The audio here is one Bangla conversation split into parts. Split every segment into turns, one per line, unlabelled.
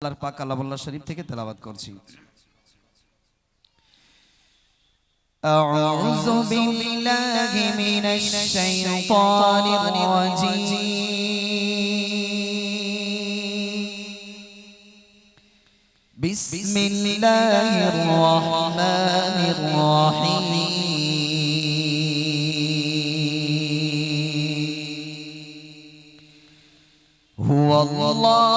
আল্লাহর পাক কালামুল্লাহ শরীফ থেকে তেলাওয়াত করছি أعوذ بالله من الشيطان الرجيم بسم الله الرحمن الرحيم هو الله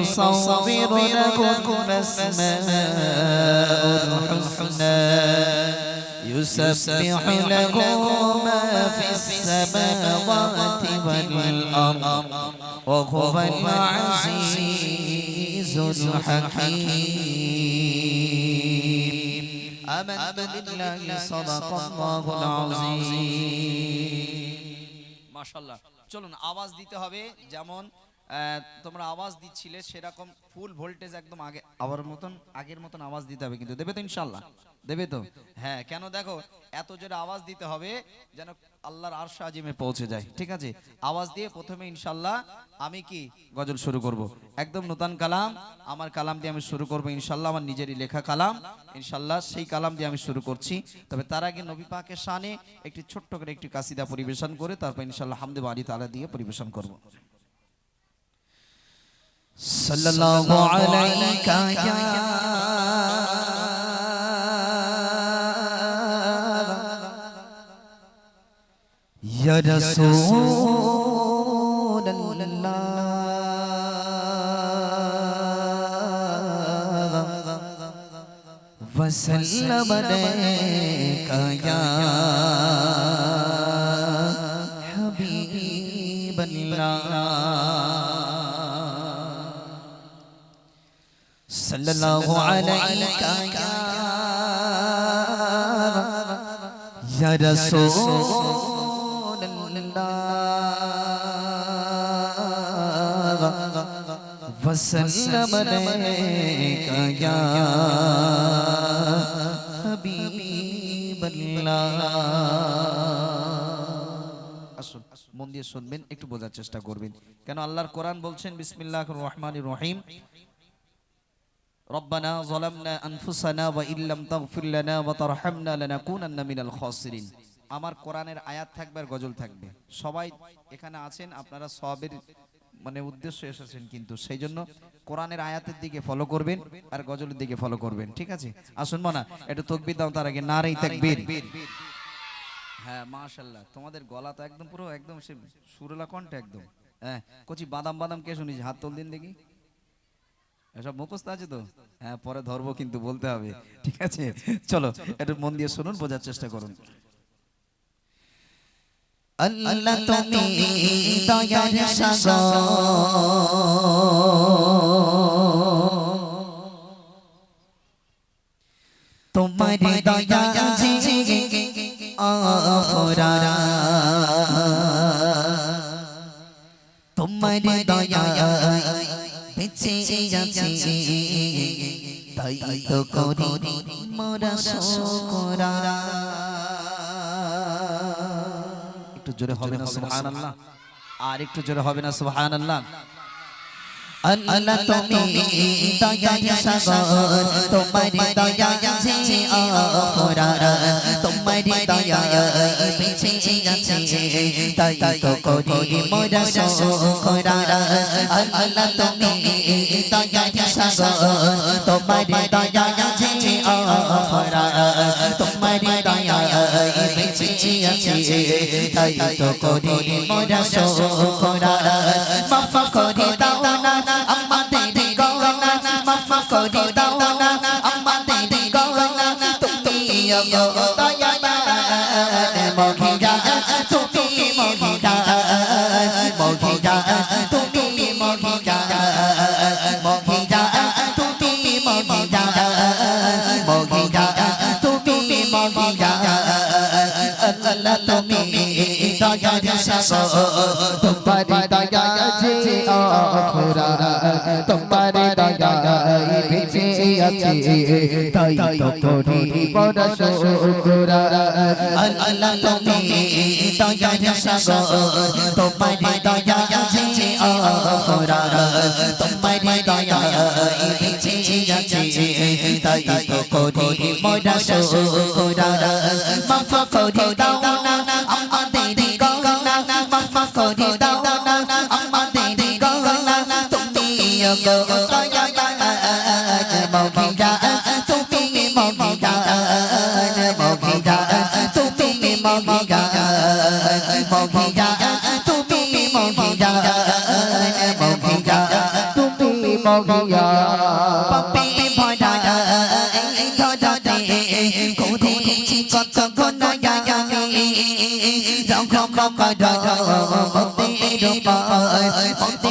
المصور له الأسماء الحسنى يسبح له ما في السماوات والأرض وهو العزيز الحكيم آمنت بالله صدق الله العظيم মাশাল্লাহ চলুন আওয়াজ দিতে হবে যেমন আহ, তোমরা আওয়াজ দিচ্ছিলে, সেরকম ফুল ভোল্টেজ একদম আগে, আবার মতন আগের মতন আওয়াজ দিতে হবে কিন্তু। দেবে তো ইনশাল্লাহ দেবে তো? হ্যাঁ কেন দেখো, এত জোরে আওয়াজ দিতে হবে যেন আল্লাহর আরশ আজিমে পৌঁছে যায়। ঠিক আছে? আওয়াজ দিয়ে প্রথমে ইনশাল্লাহ আমি কি গজল শুরু করব? একদম নতুন কালাম, আমার কালাম দিয়ে আমি শুরু করব ইনশাল্লাহ আমার নিজেরই লেখা কালাম। ইনশাল্লাহ সেই কালাম দিয়ে আমি শুরু করছি। তবে তার আগে নবী পাকের শানে একটি ছোট্ট করে একটি কাসিদা পরিবেশন করে, তারপর ইনশাল্লাহ হামদে বাড়ি তালা দিয়ে পরিবেশন করব। صلى الله عليك يا يا رسول الله وسلم عليك يا sallallahu alayka ya rasulallah wa sallam alayka ya habiballah আসুন মন দিয়ে শুনবেন একটু বোঝার চেষ্টা করবেন কেন আল্লাহর কোরআন বলছেন বিসমিল্লাহ রহমান রহিম ربنا ظلمنا أنفسنا وإن لم تغفر لنا وترحمنا لنكونن من الخاسرين আমার কোরআনের আয়াত থাকবে আর গজল থাকবে সবাই এখানে আছেন আপনারা সবের মানে উদ্দেশ্য এসেছেন কিন্তু সেই জন্য কোরআনের আয়াতের দিকে ফলো করবেন আর গজলের দিকে ফলো করবেন ঠিক আছে আসুন মানা একটু তকবির দাও তার আগে নারেই তাকবীর হ্যাঁ মাশাল্লাহ তোমাদের গলা তো একদম পুরো একদম সে সুরলা কণ্ঠ একদম হ্যাঁ কচি বাদাম বাদাম কে শুনিস হাত তোল দিন দেখি এসব মুখস্থ আছে তো? হ্যাঁ পরে ধরবো কিন্তু বলতে হবে। ঠিক আছে? চলো একটু মন দিয়ে শুনুন বোঝার চেষ্টা করুন। আল্লাহ তুমি দয়ার তোমার দয়া আফরা তোমার দয়া বেঁচে যাচ্ছে তাই তো করি মোরা শোকরা একটু জোরে হবে না, সুবহানাল্লাহ। আর একটু জোরে হবে না, সুবহানাল্লাহ।
আল্লাহ তুমি দয়া সাগর, তোমার দয়া আছে অপরাধ, তোমার দয়া বেঁচে আছে। তাই তো করি মোরা শোকরা আল্লাহ তুমি তোমার দয়া আছে অপরাধ তোমার দয়া বেঁচে আছে তাই তো করি মোরা শোকরা মাফ করে দাও না আমাদের গনা মাফ করে দাও না আমাদের গনা তুমি দয়া সাগর
তোমার দয়া আছে আখরা তোমার দয়া বেঁচে আছে তাই তো করি বড় শুকরা
আল্লাহ তুমি দয়া সাগর তোমার দয়া আছে আখরা তোমার দয়া বেঁচে আছে তাই তো করি মোরা শুকরা তুমি দয়া মহিলা তুমি মহিলা মহিলা তুমি মহিলা মহিলা তুমি মহিলা মহিলা
তুমি মহিয়া
পাপে ভরা ধরাতে করেছি কত গুণয়া রকম কর মতের পায় মতের মানে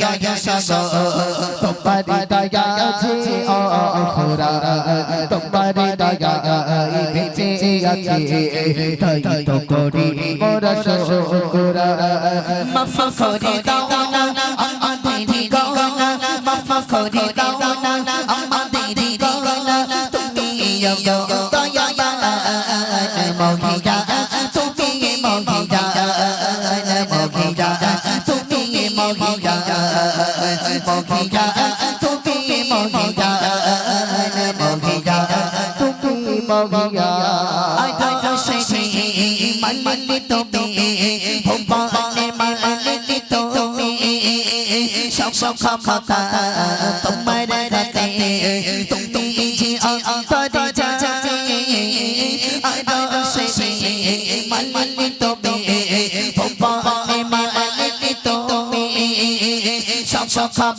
দয়া সাগর
তোমার দয়া আছে আখরা তোমার দয়া বেঁচে আছে তাই তো করি বড় শুকরা
মাফ করে দাও না আমাদের গনা মাফ করে দাও না আমাদের গনা তুমি দয়া মহিলা তুমি মহিলা তুমি মহিলা মহিলা তুমি
মহিয়া
I don't know say say man man little me Humpa Shop shop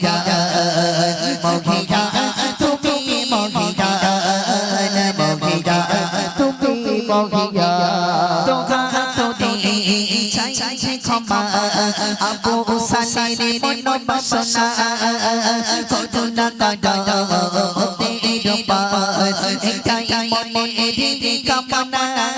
মহিলা তুমি
মহিয়া
তোকা তো দে ছাই ছাই ছাই ক্ষমা আবু সালিরে মন বাসনা করুণা কাদতে রূপা এটাই মনে কামনা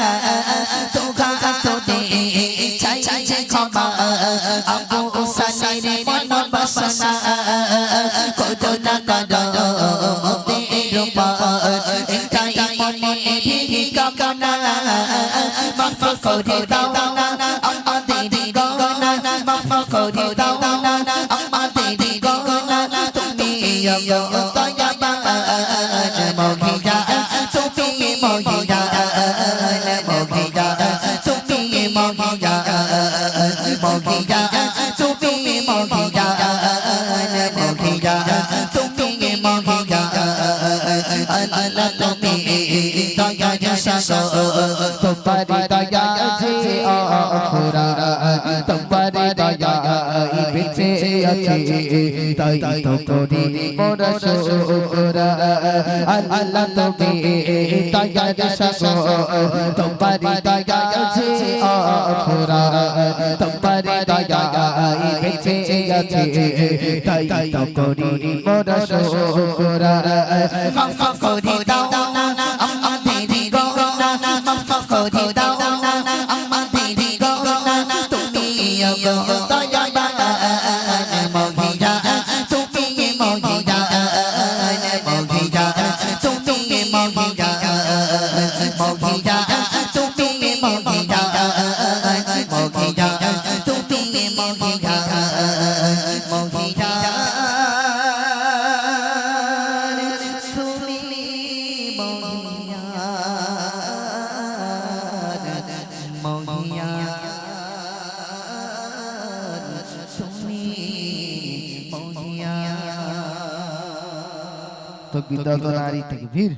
মাফ করে দাও না আমাদের গগনা মাফ করে দাও না আমাদের গগনা তুমি দয়া
তোমারি দয়া যে অফুরা তোমারি দয়া বেঁচে আছে তাই তো করি মোরা শুকরা আল্লাহ তুমি দয়া শাসন তোমারি দয়া যে অফুরা তোমারি দয়া বেঁচে আছে তাই তো করি মোরা শুকরা
করে
তকবীর দাও নারী তাকবীর